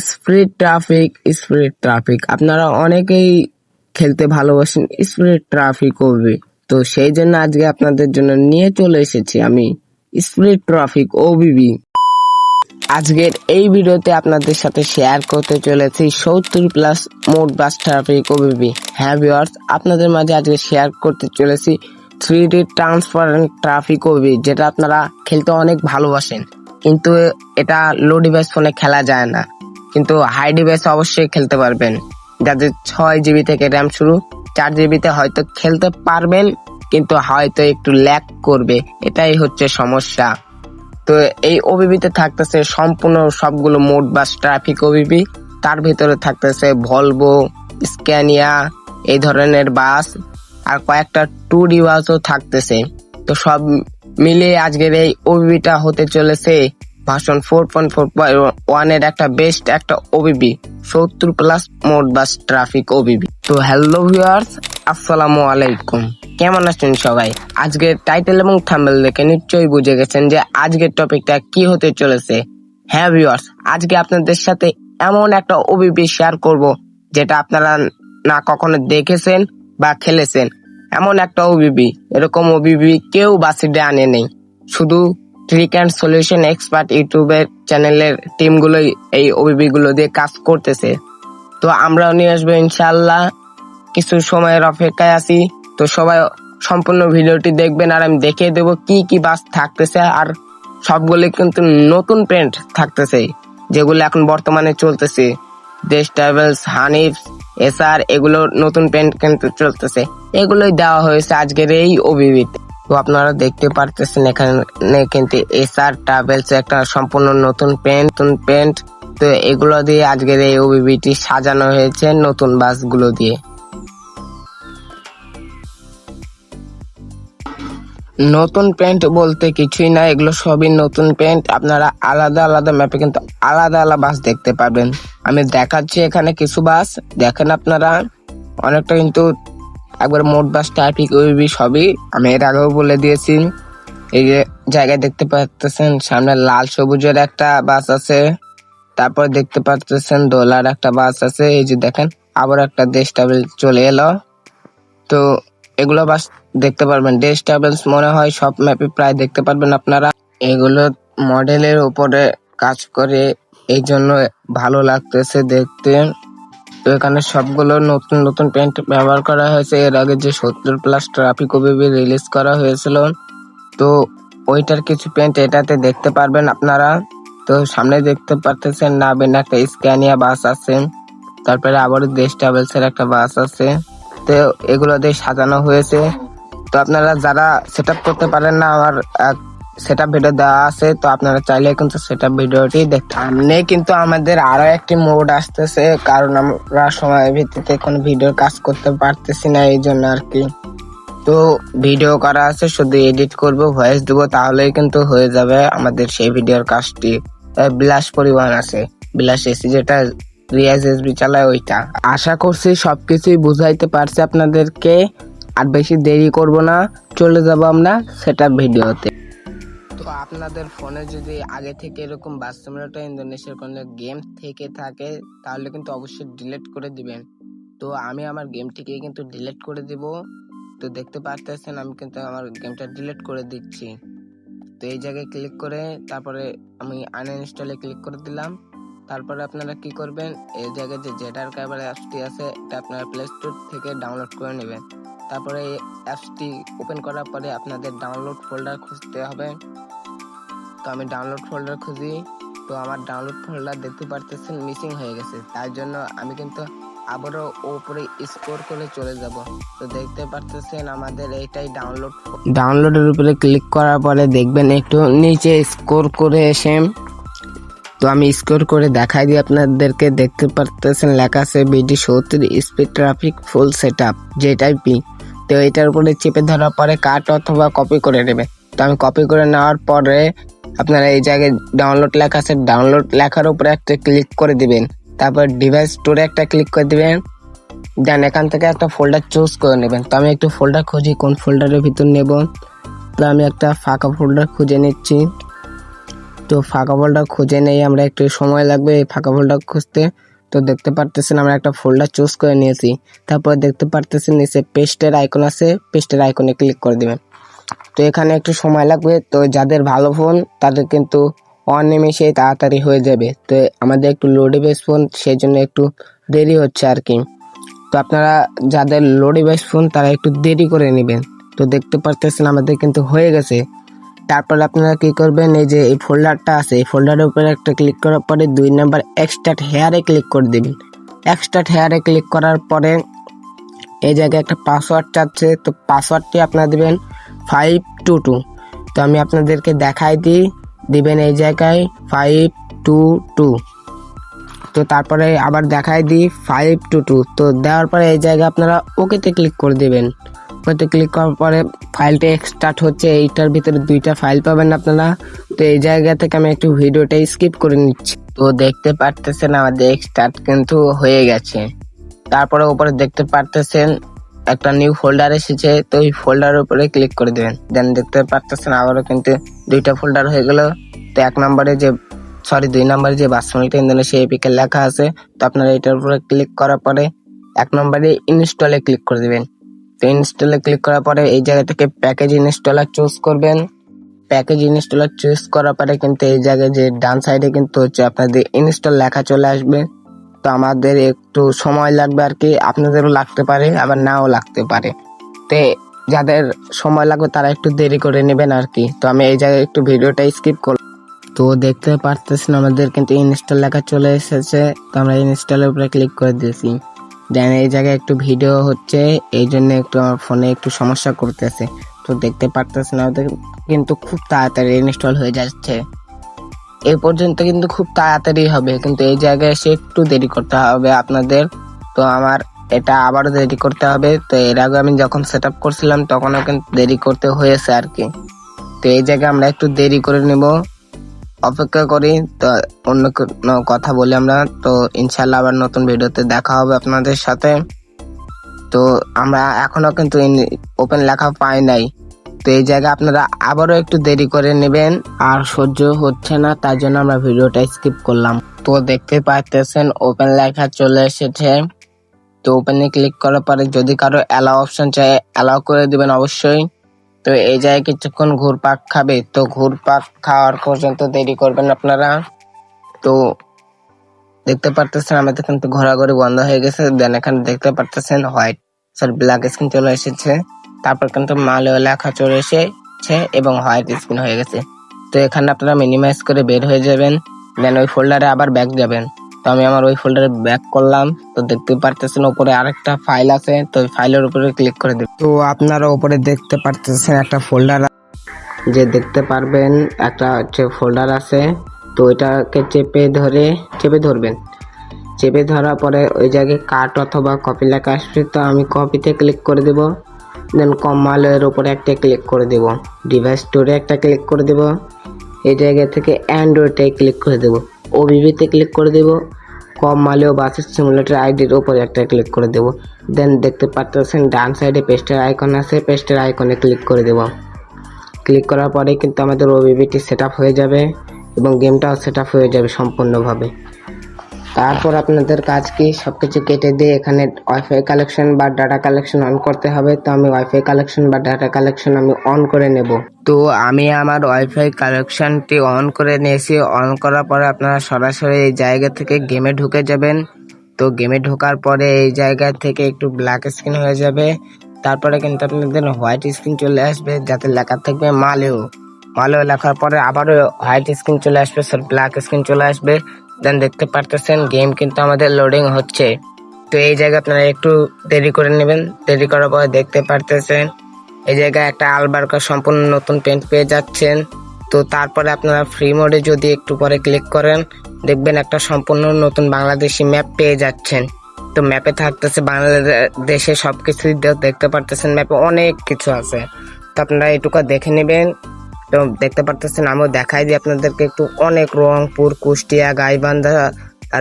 Speed traffic speed traffic আপনারা অনেকেই খেলতে ভালোবাসেন স্পিড ট্রাফিক ওবি তো সেই জন্য আজকে আপনাদের জন্য নিয়ে চলে এসেছি আমি স্পিড ট্রাফিক ওবিবি আজকের এই ভিডিওতে আপনাদের সাথে শেয়ার করতে চলেছি সত্তর plus mod bus traffic OBB হ্যাঁ ভিউয়ার্স আপনাদের মাঝে আজকে শেয়ার করতে চলেছি three D transparent traffic OB যেটা আপনারা খেলতে অনেক ভালোবাসেন। কিন্তু এটা লো ডিভাইস ফোনে খেলা যায় না। কিন্তু হাই ডিভাইস অবশ্যই খেলতে পারবেন। যাদের ছয় জিবি থেকে র্যাম শুরু, চার জিবিতে হয়তো খেলতে পারবেন, কিন্তু হয়তো একটু ল্যাক করবে। এটাই হচ্ছে সমস্যা। তো এই ওবিবিতে থাকতেছে সম্পূর্ণ সবগুলো মোড বাস ট্রাফিক ওবিবি তার ভিতরে থাকতেছে ভলভো স্ক্যানিয়া এই ধরনের বাস আর কয়েকটা টু ডি বাসও থাকতেছে। তো সব মিলিয়ে আজকের এই ওবিবিটা হতে চলেছে ভার্সন ফোর পয়েন্ট ফোর ওয়ানের একটা বেস্ট একটা ওবিবি সত্তর plus mod bus traffic OBB তো হ্যালো ভিউয়ার্স আসসালামু আলাইকুম। কেমন আছেন সবাই? আজকে টাইটেল এবং থাম্বেল দেখে নিশ্চয়ই বুঝে গেছেন যে আজকের টপিকটা কি হতে চলেছে। হ্যাঁ ভিউয়ার্স আজকে আপনাদের সাথে এমন একটা ওবিবি শেয়ার করব, যেটা আপনারা না কখনো দেখেছেন বা খেলেছেন। এমন একটা ওবিবি এরকম ওবিবি কেউ বাসিডে আনে নেই। শুধু ট্রিক অ্যান্ড সলিউশন এক্সপার্ট ইউটিউবের চ্যানেলের টিমগুলোই এই ওবিবিগুলো দিয়ে কাজ করতেছে। তো আমরাও নিয়ে আসব ইনশাল্লাহ কিছু সময়ের অপেক্ষায় আছি। তো সবাই সম্পূর্ণ ভিডিওটি দেখবেন আর আমি দেখিয়ে দেবো কি কি বাস থাকতেছে আর সবগুলো কিন্তু নতুন প্রিন্ট থাকতেছে, যেগুলো এখন বর্তমানে চলতেছে। দেশ ট্রাভেলস হানিফ এসআর এগুলো নতুন প্যান্ট কিন্তু চলতেছে। এগুলোই দেওয়া হয়েছে আজকের এই ওবিবিতে তো আপনারা দেখতে পারতেছেন এখানে কিন্তু এসআর ট্রাভেলস একটা সম্পূর্ণ নতুন প্যান্ট নতুন প্যান্ট তো এগুলো দিয়ে আজকের এই ওবিবিটি সাজানো হয়েছে নতুন বাসগুলো দিয়ে। নতুন প্যান্ট বলতে কিছুই না, এগুলো সবই নতুন প্যান্ট আপনারা আলাদা আলাদা ম্যাপে কিন্তু আলাদা আলাদা বাস দেখতে পাবেন। আমি দেখাচ্ছি এখানে কিছু বাস, দেখেন আপনারা। অনেকটা কিন্তু একবার মোট বাস ট্রাফিক ওইবি সবই। আমি এর আগেও বলে দিয়েছি। এই যে জায়গায় দেখতে পাচ্ছেন সামনে লাল সবুজের একটা বাস আছে। তারপর দেখতে পাচ্ছেন দোলার একটা বাস আছে। এই যে দেখেন, আবার একটা দেশ ট্রাভেল চলে এলো। তো এগুলো বাস দেখতে পারবেন। ডেস ট্রাভেলস মনে হয় সব ম্যাপে প্রায় দেখতে পারবেন আপনারা। এগুলো মডেলের উপরে কাজ করে। এই জন্য ভালো লাগতেছে দেখতে। এখানে সবগুলো নতুন নতুন প্যান্ট ব্যবহার করা হয়েছে। এর আগে যে সত্তর প্লাস ট্রাফিক ওবিবি রিলিজ করা হয়েছিল, তো ওইটার কিছু প্যান্ট এটাতে দেখতে পারবেন আপনারা। তো সামনে দেখতে পারতেছেন না নাবেন একটা স্ক্যানিয়া বাস আছে, তারপরে আবার দেশ ট্রাভেলস এর একটা বাস আছে। তো এগুলো দিয়ে সাজানো হয়েছে। তো আপনারা যারা সেট করতে পারেন না, আমার সেট ভিডিও দেওয়া আছে, তো আপনারা চাইলে কিন্তু সেট ভিডিওটি দেখতে সামনে কিন্তু আমাদের আরও একটি মোড আসতেছে, কারণ আমরা সময়ের ভিত্তিতে কোনো ভিডিও কাজ করতে পারতেছি না, এই জন্য আর কি। তো ভিডিও করা আছে, শুধু এডিট করব ভয়েস দেবো, তাহলেই কিন্তু হয়ে যাবে আমাদের সেই ভিডিওর কাজটি। বিলাস পরিবহন আছে। বিলাস এসি যেটা রিয়াজ এসবি চালায় ওইটা। আশা করছি সবকিছুই বুঝাইতে পারছি আপনাদেরকে। আর বেশি দেরি করব না, চলে যাব আমরা সেটা ভিডিওতে তো আপনাদের ফোনে যদি আগে থেকে এরকম বাস সিমুলেটর ইন্দোনেশিয়ার কোনো গেম থেকে থাকে, তাহলে কিন্তু অবশ্যই ডিলিট করে দিবেন। তো আমি আমার গেমটিকে কিন্তু ডিলিট করে দিব। তো দেখতে পারতেছেন আমি কিন্তু আমার গেমটা ডিলিট করে দিচ্ছি। তো এই জায়গায় ক্লিক করে তারপরে আমি আনইনস্টলে ক্লিক করে দিলাম। তারপরে আপনারা কি করবেন? এই জায়গায় যে জেটার ক্যাবার অ্যাপটি আছে, এটা আপনারা প্লে স্টোর থেকে ডাউনলোড করে নেবেন। তারপরে অ্যাপসটি ওপেন করার পরে আপনাদের ডাউনলোড ফোল্ডার খুঁজতে হবে। তো আমি ডাউনলোড ফোল্ডার খুঁজি। তো আমার ডাউনলোড ফোল্ডার দেখতে পারতেছেন, মিসিং হয়ে গেছে। তার জন্য আমি কিন্তু আবারও ওপরে স্কোর করে চলে যাব। তো দেখতে পারতেছেন আমাদের এইটাই ডাউনলোড ডাউনলোডের উপরে ক্লিক করার পরে দেখবেন একটু নিচে স্কোর করে এসে, তো আমি স্কোর করে দেখাই দিই আপনাদেরকে। দেখতে পারতেছেন লেখা আছে বিডি সত্তর speed traffic full set up যেটাই পি তো এটার উপরে চেপে ধরার পরে কাট অথবা কপি করে নেবে। তো আমি কপি করে নেওয়ার পরে আপনারা এই জায়গায় ডাউনলোড লেখা আছে ডাউনলোড লেখার উপরে একটা ক্লিক করে দিবেন। তারপর ডিভাইস স্টোরে একটা ক্লিক করে দিবেন। দেন এখান থেকে একটা ফোল্ডার চুজ করে নেবেন। তো আমি একটু ফোল্ডার খুঁজি, কোন ফোল্ডারের ভিতর নেব। তো আমি একটা ফাঁকা ফোল্ডার খুঁজে নিচ্ছি। তো ফাঁকা ফোল্ডার খুঁজে নেই, আমরা একটু সময় লাগবে এই ফাঁকা ফোল্ডার খুঁজতে। তো দেখতে পারতেছেন, আমরা একটা ফোল্ডার চুজ করে নিয়েছি। তারপর দেখতে পারতেছেন, নিচে পেস্টের আইকন আছে পেস্টের আইকনে ক্লিক করে দিবেন। তো এখানে একটু সময় লাগবে, তো যাদের ভালো ফোন তাদের কিন্তু অনিমেষেই তাড়াতাড়ি হয়ে যাবে। তো আমাদের একটু লো ডিভাইস ফোন সেই জন্য একটু দেরি হচ্ছে আর কি। তো আপনারা যাদের লো ডিভাইস ফোন তারা একটু দেরি করে নেবেন। তো দেখতে পারতেছেন, আমাদের কিন্তু হয়ে গেছে। তারপর আপনারা কি করবেন, এই যে এই ফোল্ডারটা আছে, এই ফোল্ডারের উপরে একটা ক্লিক করার পরে দুই নাম্বার এক্সট্রাট হেয়ারে ক্লিক করে দেবেন। এক্সট্রাট হেয়ারে ক্লিক করার পরে এই জায়গায় একটা পাসওয়ার্ড চাচ্ছে, তো পাসওয়ার্ডটি আপনারা দিবেন ফাইভ টু টু তো আমি আপনাদেরকে দেখাই দিই, দিবেন এই জায়গায় ফাইভ টু টু তো তারপরে আবার দেখাই দিই ফাইভ টু টু তো দেওয়ার পরে এই জায়গায় আপনারা ওকেতে ক্লিক করে দেবেন। ওকেতে ক্লিক করার পরে ফাইলটা এক্সটার্ট হচ্ছে, এইটার ভিতরে দুইটা ফাইল পাবেন আপনারা। তো এই জায়গা থেকে আমি একটু ভিডিওটা স্কিপ করে নিচ্ছি। তো দেখতে পারতেছেন আমাদের এক্সটার্ট কিন্তু হয়ে গেছে। তারপরে উপরে দেখতে পারতেছেন একটা নিউ ফোল্ডার এসেছে, তো ওই ফোল্ডারের উপরে ক্লিক করে দেবেন। দেন দেখতে পারতেছেন আবারও কিন্তু দুইটা ফোল্ডার হয়ে গেল। তো এক নম্বরে যে সরি দুই নম্বরে যে বাসমনিটা ইন্দোনেশিয়া এপিকে লেখা আছে, তো আপনারা এটার উপরে ক্লিক করার পরে এক নম্বরে ইনস্টলে ক্লিক করে দেবেন। ইনস্টলে ক্লিক করার পরে এই জায়গা থেকে প্যাকেজ ইনস্টলার চুজ করবেন। প্যাকেজ ইনস্টলার চুজ করার পরে কিন্তু এই জায়গায় যে ডান সাইডে কিন্তু হচ্ছে আপনাদের ইনস্টল লেখা চলে আসবে। তো আমাদের একটু সময় লাগবে আর কি, আপনাদেরও লাগতে পারে, আবার নাও লাগতে পারে। তে যাদের সময় লাগবে তারা একটু দেরি করে নেবেন আর কি। তো আমি এই জায়গায় একটু ভিডিওটা স্কিপ করব তো দেখতে পারতেছেন আমাদের কিন্তু ইনস্টল লেখা চলে এসেছে। তো আমরা ইনস্টলের উপরে ক্লিক করে দিয়েছি। দেন এই জায়গায় একটু ভিডিও হচ্ছে, এই জন্য একটু আমার ফোনে একটু সমস্যা করতেছে। তো দেখতে পারতেছেন আমাদের কিন্তু খুব তাড়াতাড়ি ইনস্টল হয়ে যাচ্ছে। এই পর্যন্ত কিন্তু খুব তাড়াতাড়ি হবে, কিন্তু এই জায়গায় এসে একটু দেরি করতে হবে আপনাদের। তো আমার এটা আবারও দেরি করতে হবে। তো এর আগে আমি যখন সেট আপ করছিলাম, তখনও কিন্তু দেরি করতে হয়েছে আর কি। তো এই জায়গায় আমরা একটু দেরি করে নেব। অপেক্ষা করি, তো অন্য কোনো কথা বলি আমরা। তো ইনশাল্লাহ আবার নতুন ভিডিওতে দেখা হবে আপনাদের সাথে। তো আমরা এখনও কিন্তু ওপেন লেখা পাই নাই। তো এই জায়গায় আপনারা আবারও একটু দেরি করে নেবেন, আর সহ্য হচ্ছে না তার জন্য আমরা ভিডিওটা স্কিপ করলাম। তো দেখতে পাইতেছেন ওপেন লেখা চলে এসেছে। তো ওপেনে ক্লিক করার পরে যদি কারও অ্যালাও অপশন চাই অ্যালাও করে দিবেন অবশ্যই। তো এই জায়গায় কিছুক্ষণ ঘুরপাক খাবে। তো ঘুরপাক খাওয়ার পর্যন্ত দেরি করবেন আপনারা। তো দেখতে পারতেছেন, আমাদের কিন্তু ঘোরাঘুরি বন্ধ হয়ে গেছে। দেন এখানে দেখতে পারতেছেন হোয়াইট স্যার ব্ল্যাক স্ক্রিন চলে এসেছে। তারপর কিন্তু মালয় লেখা চলে এসেছে এবং হোয়াইট স্ক্রিন হয়ে গেছে। তো এখানে আপনারা মিনিমাইজ করে বের হয়ে যাবেন। দেন ওই ফোল্ডারে আবার ব্যাক যাবেন। তো আমি আমার ওই ফোল্ডারে ব্যাক করলাম। তো দেখতে পারতেছেন উপরে আরেকটা ফাইল আছে, তো ওই ফাইলের উপরে ক্লিক করে দেবেন। তো আপনারা উপরে দেখতে পারতেছেন একটা ফোল্ডার যে দেখতে পারবেন একটা হচ্ছে ফোল্ডার আছে। তো ওইটাকে চেপে ধরে, চেপে ধরবেন। চেপে ধরার পরে ওই জায়গায় কাট অথবা কপি লেখা আসবে, তো আমি কপিতে ক্লিক করে দেব। দেন কমালের উপরে একটা ক্লিক করে দেব। ডিভাইস স্টোরে একটা ক্লিক করে দেব। এই জায়গা থেকে অ্যান্ড্রয়েডে ক্লিক করে দেব। ওবিবিতে ক্লিক করে দেব। কম মালেও বাসের সিমুলেটার আইডির উপরে একটা ক্লিক করে দেব। দেন দেখতে পাচ্ছেন ডান সাইডে পেস্টের আইকন আছে। পেস্টের আইকনে ক্লিক করে দেব। ক্লিক করার পরে কিন্তু আমাদের ওবিবিটি সেট হয়ে যাবে এবং গেমটাও সেট হয়ে যাবে সম্পূর্ণভাবে। তারপর আপনাদের কাজ কি সব কিছু কেটে দিয়ে এখানে ওয়াইফাই কালেকশন বা ডাটা কালেকশন অন করতে হবে। তো আমি ওয়াইফাই কালেকশন বা ডাটা কালেকশন আমি অন করে নেব। তো আমি আমার ওয়াইফাই কালেকশনটি অন করে নিয়েছি। অন করার পরে আপনারা সরাসরি এই জায়গা থেকে গেমে ঢুকে যাবেন। তো গেমে ঢোকার পরে এই জায়গা থেকে একটু ব্ল্যাক স্ক্রিন হয়ে যাবে। তারপরে কিন্তু আপনাদের হোয়াইট স্ক্রিন চলে আসবে, যাতে লেখা থাকবে মালেও। মালেও লেখার পরে আবারও হোয়াইট স্ক্রিন চলে আসবে স্যার ব্ল্যাক স্ক্রিন চলে আসবে। দেন দেখতে পারতেছেন গেম কিন্তু আমাদের লোডিং হচ্ছে। তো এই জায়গায় আপনারা একটু দেরি করে নেবেন। দেরি করার পরে দেখতে পারতেছেন, এই জায়গায় একটা আলবারকা সম্পূর্ণ নতুন পেন্ট পেয়ে যাচ্ছেন। তো তারপরে আপনারা ফ্রি মোডে যদি একটু পরে ক্লিক করেন, দেখবেন একটা সম্পূর্ণ নতুন বাংলাদেশি ম্যাপ পেয়ে যাচ্ছেন। তো ম্যাপে থাকতেছে বাংলাদেশে সব কিছুই দেখতে পারতেছেন ম্যাপে অনেক কিছু আছে। তো আপনারা এটুকু দেখে নেবেন। তো দেখতে পারতেছেন, আমিও দেখাই দিই আপনাদেরকে একটু। অনেক রংপুর, কুষ্টিয়া, গাইবান্ধা,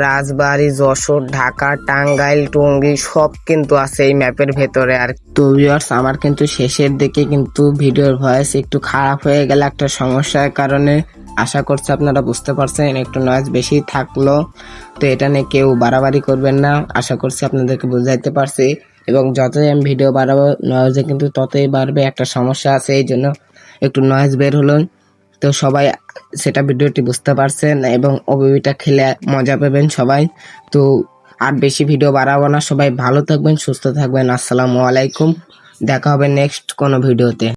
রাজবাড়ি, যশোর, ঢাকা, টাঙ্গাইল, টুঙ্গি, সব কিন্তু আছে এই ম্যাপের ভেতরে। আর তো ভিউয়ার্স আমার কিন্তু শেষের দিকে কিন্তু ভিডিওর ভয়েস একটু খারাপ হয়ে গেল একটা সমস্যার কারণে। আশা করছি আপনারা বুঝতে পারছেন, একটু নয়েজ বেশি থাকল। তো এটা নিয়ে কেউ বাড়াবাড়ি করবেন না, আশা করছি আপনাদেরকে বুঝাইতে পারছি। এবং যতই আমি ভিডিও বাড়াবো নয়েজে কিন্তু ততই বাড়বে, একটা সমস্যা আছে, এই জন্য একটু নয়েজ বের হলো। তো সবাই সেটা ভিডিওটি বুঝতে পারছেন এবং ওবিটা খেলে মজা পাবেন সবাই। তো আর বেশি ভিডিও বাড়াবো না, সবাই ভালো থাকবেন, সুস্থ থাকবেন। আসসালামু আলাইকুম, দেখা হবে নেক্সট কোনো ভিডিওতে।